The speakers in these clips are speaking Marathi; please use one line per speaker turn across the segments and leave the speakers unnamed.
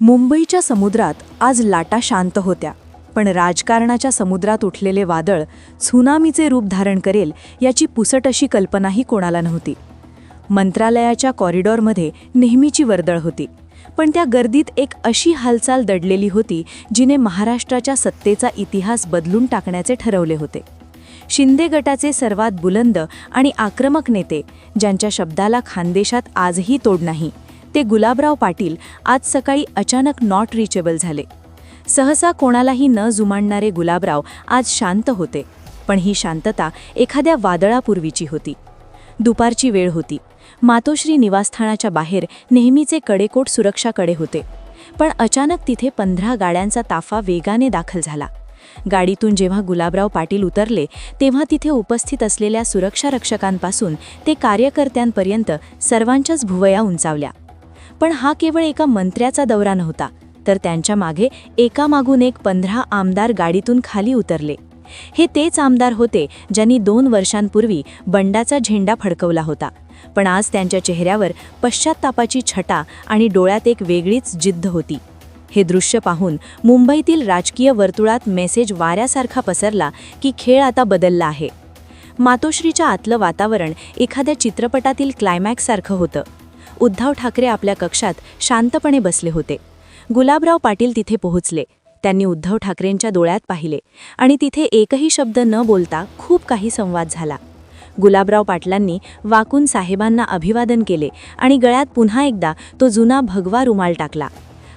मुंबईच्या समुद्रात आज लाटा शांत होत्या पण राजकारणाच्या समुद्रात उठलेले वादळ त्सुनामीचे रूप धारण करेल याची पुसट अशी कल्पनाही कोणाला नव्हती. मंत्रालयाच्या कॉरिडॉरमध्ये नेहमीची वर्दळ होती पण त्या गर्दीत एक अशी हालचाल दडलेली होती जिने महाराष्ट्राच्या सत्तेचा इतिहास बदलून टाकण्याचे ठरवले होते. शिंदे गटाचे सर्वात बुलंद आणि आक्रमक नेते ज्यांच्या शब्दाला खानदेशात आजही तोड नाही ते गुलाबराव पाटील आज सकाळी अचानक नॉट रिचेबल झाले. सहसा कोणालाही न जुमानणारे गुलाबराव आज शांत होते पण ही शांतता एखाद्या वादळापूर्वीची होती. दुपारची वेळ होती. मातोश्री निवासस्थानाच्या बाहेर नेहमीचे कडेकोट सुरक्षाकडे होते पण अचानक तिथे पंधरा गाड्यांचा ताफा वेगाने दाखल झाला. गाडीतून जेव्हा गुलाबराव पाटील उतरले तेव्हा तिथे उपस्थित असलेल्या सुरक्षारक्षकांपासून ते कार्यकर्त्यांपर्यंत सर्वांच्याच भुवया उंचावल्या. पण हा केवळ एका मंत्र्याचा दौरा नव्हता तर त्यांच्या मागे एकामागून एक पंधरा आमदार गाडीतून खाली उतरले. हे तेच आमदार होते ज्यांनी दोन वर्षांपूर्वी बंडाचा झेंडा फडकवला होता पण आज त्यांच्या चेहऱ्यावर पश्चात्तापाची छटा आणि डोळ्यात एक वेगळीच जिद्द होती. हे दृश्य पाहून मुंबईतील राजकीय वर्तुळात मेसेज वाऱ्यासारखा पसरला की खेळ आता बदलला आहे. मातोश्रीच्या आतलं वातावरण एखाद्या चित्रपटातील क्लायमॅक्ससारखं होतं. उद्धव ठाकरे आपल्या कक्षात शांतपणे बसले होते. गुलाबराव पाटील तिथे पोहोचले. त्यांनी उद्धव ठाकरेंच्या डोळ्यात पाहिले आणि तिथे एकही शब्द न बोलता खूप काही संवाद झाला. गुलाबराव पाटलांनी वाकून साहेबांना अभिवादन केले आणि गळ्यात पुन्हा एकदा तो जुना भगवा रुमाल टाकला.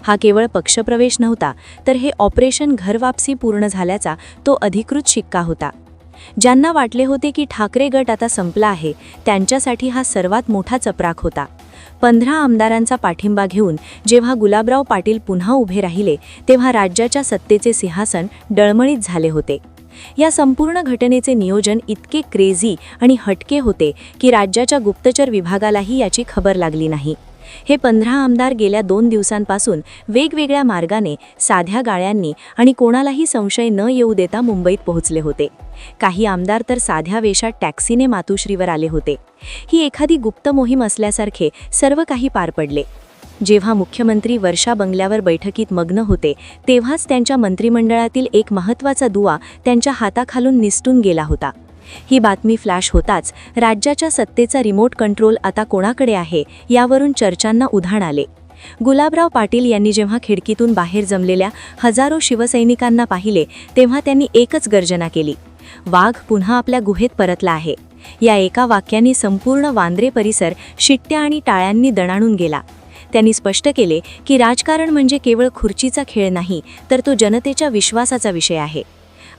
हा केवळ पक्षप्रवेश नव्हता तर हे ऑपरेशन घरवापसी पूर्ण झाल्याचा तो अधिकृत शिक्का होता. ज्यांना वाटले होते की ठाकरे गट आता संपला आहे त्यांच्यासाठी हा सर्वात मोठा चपराक होता. पंधरा आमदारांचा पाठिंबा घेऊन जेव्हा गुलाबराव पाटील पुन्हा उभे राहिले तेव्हा राज्याच्या सत्तेचे सिंहासन डळमळीत झाले होते. या संपूर्ण घटनेचे नियोजन इतके क्रेझी आणि हटके होते की राज्याच्या गुप्तचर विभागालाही याची खबर लागली नाही. हे पंधरा आमदार गेल्या दोन दिवसांपासून वेगवेगळ्या मार्गाने साध्या गाळ्यांनी आणि कोणालाही संशय न येऊ देता मुंबईत पोहोचले होते. काही आमदार तर साध्या वेशात टॅक्सीने मातुश्रीवर आले होते. ही एखादी गुप्त मोहीम असल्यासारखे सर्व काही पार पडले. जेव्हा मुख्यमंत्री वर्षा बंगल्यावर बैठकीत मग्न होते तेव्हाच त्यांच्या मंत्रिमंडळातील एक महत्त्वाचा दुवा त्यांच्या हाताखालून निसटून गेला होता. ही बातमी फ्लॅश होताच राज्याच्या सत्तेचा रिमोट कंट्रोल आता कोणाकडे आहे यावरून चर्चांना उधाण आले. गुलाबराव पाटील यांनी जेव्हा खिडकीतून बाहेर जमलेल्या हजारो शिवसैनिकांना पाहिले तेव्हा त्यांनी एकच गर्जना केली. वाघ पुन्हा आपल्या गुहेत परतला आहे. या एका वाक्याने संपूर्ण वांद्रे परिसर शिट्ट्या आणि टाळ्यांनी दणाणून गेला. त्यांनी स्पष्ट केले की राजकारण म्हणजे केवळ खुर्चीचा खेळ नाही तर तो जनतेच्या विश्वासाचा विषय आहे.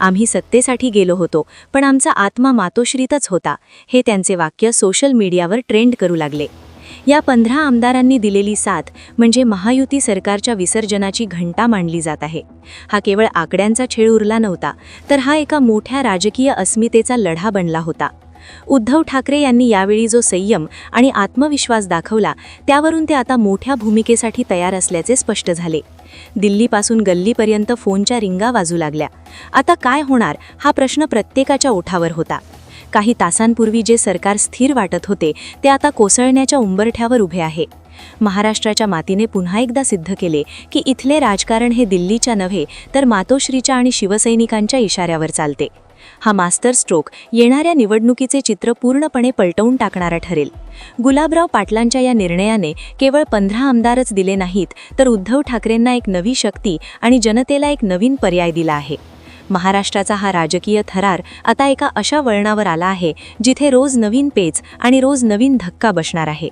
आम्ही सत्तेसाठी गेलो होतो पण आमचा आत्मा मातोश्रीतच होता हे त्यांचे वाक्य सोशल मीडियावर ट्रेंड करू लागले. या पंधरा आमदारांनी दिलेली साथ म्हणजे महायुती सरकारच्या विसर्जनाची घंटा मांडली जात आहे. हा केवळ आकड्यांचा छेळ उरला नव्हता तर हा एका मोठ्या राजकीय अस्मितेचा लढा बनला होता. उद्धव ठाकरे यांनी यावेळी जो संयम आणि आत्मविश्वास दाखवला त्यावरून ते आता मोठ्या भूमिकेसाठी तयार असल्याचे स्पष्ट झाले. दिल्लीपासून गल्लीपर्यंत फोनच्या रिंगा वाजू लागल्या. आता काय होणार हा प्रश्न प्रत्येकाच्या ओठावर होता. काही तासांपूर्वी जे सरकार स्थिर वाटत होते ते आता कोसळण्याच्या उंबरठ्यावर उभे आहे. महाराष्ट्राच्या मातीने पुन्हा एकदा सिद्ध केले की इथले राजकारण हे दिल्लीच्या नव्हे तर मातोश्रीच्या आणि शिवसैनिकांच्या इशाऱ्यावर चालते. हा मास्टर स्ट्रोक येणाऱ्या निवडणुकीचे चित्र पूर्णपणे पलटवून टाकणारा ठरेल. गुलाबराव पाटलांच्या या निर्णयाने केवळ पंधरा आमदारच दिले नाहीत तर उद्धव ठाकरेंना एक नवी शक्ती आणि जनतेला एक नवीन पर्याय दिला आहे. महाराष्ट्राचा हा राजकीय थरार आता एका अशा वळणावर आला आहे जिथे रोज नवीन पेच आणि रोज नवीन धक्का बसणार आहे.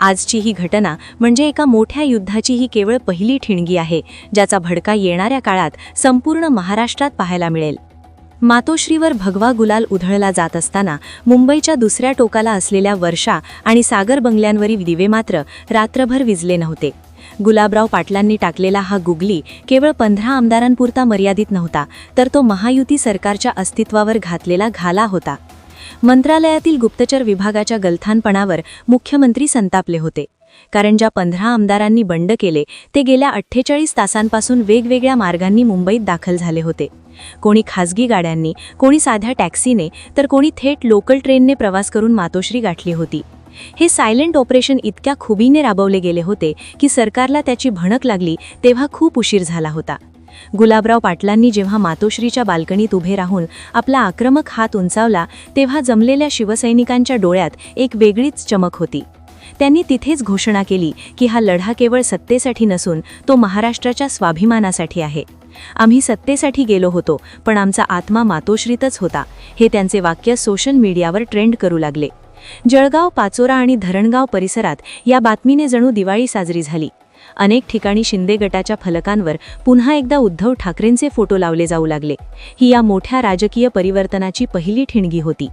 आजची ही घटना म्हणजे एका मोठ्या युद्धाची ही केवळ पहिली ठिणगी आहे ज्याचा भडका येणाऱ्या काळात संपूर्ण महाराष्ट्रात पाहायला मिळेल. मातोश्रीवर भगवा गुलाल उधळला जात असताना मुंबईच्या दुसऱ्या टोकाला असलेल्या वर्षा आणि सागर बंगल्यांवरील दिवे मात्र रात्रभर विजले नव्हते. गुलाबराव पाटलांनी टाकलेला हा गुगली केवळ पंधरा आमदारांपुरता मर्यादित नव्हता तर तो महायुती सरकारच्या अस्तित्वावर घातलेला घाला होता. मंत्रालयातील गुप्तचर विभागाच्या गलथानपणावर मुख्यमंत्री संतापले होते. कारण ज्या पंधरा आमदारांनी बंड केले ते गेल्या अठ्ठेचाळीस तासांपासून वेगवेगळ्या मार्गांनी मुंबईत दाखल झाले होते. कोणी खासगी गाड्यांनी कोणी साध्या टॅक्सीने तर कोणी थेट लोकल ट्रेनने प्रवास करून मातोश्री गाठली होती.
हे सायलेंट ऑपरेशन इतक्या खुबीने राबवले गेले होते की सरकारला त्याची भणक लागली तेव्हा खूप उशीर झाला होता. गुलाबराव पाटलांनी जेव्हा मातोश्रीच्या बाल्कनीत उभे राहून आपला आक्रमक हात उंचावला तेव्हा जमलेल्या शिवसैनिकांच्या डोळ्यात एक वेगळीच चमक होती. त्यांनी तिथेच घोषणा केली की हा लढा केवळ सत्तेसाठी नसून तो महाराष्ट्राच्या स्वाभिमानासाठी आहे. आम्ही सत्तेसाठी गेलो होतो पण आमचा आत्मा मातोश्रीतच होता हे त्यांचे वाक्य सोशल मीडियावर ट्रेंड करू लागले. जळगाव पाचोरा आणि धरणगाव परिसरात या बातमीने जणू दिवाळी साजरी झाली. अनेक ठिकाणी शिंदे गटाच्या फलकांवर पुन्हा एकदा उद्धव ठाकरेंचे फोटो लावले जाऊ लागले. ही या मोठ्या राजकीय परिवर्तनाची पहिली ठिणगी होती.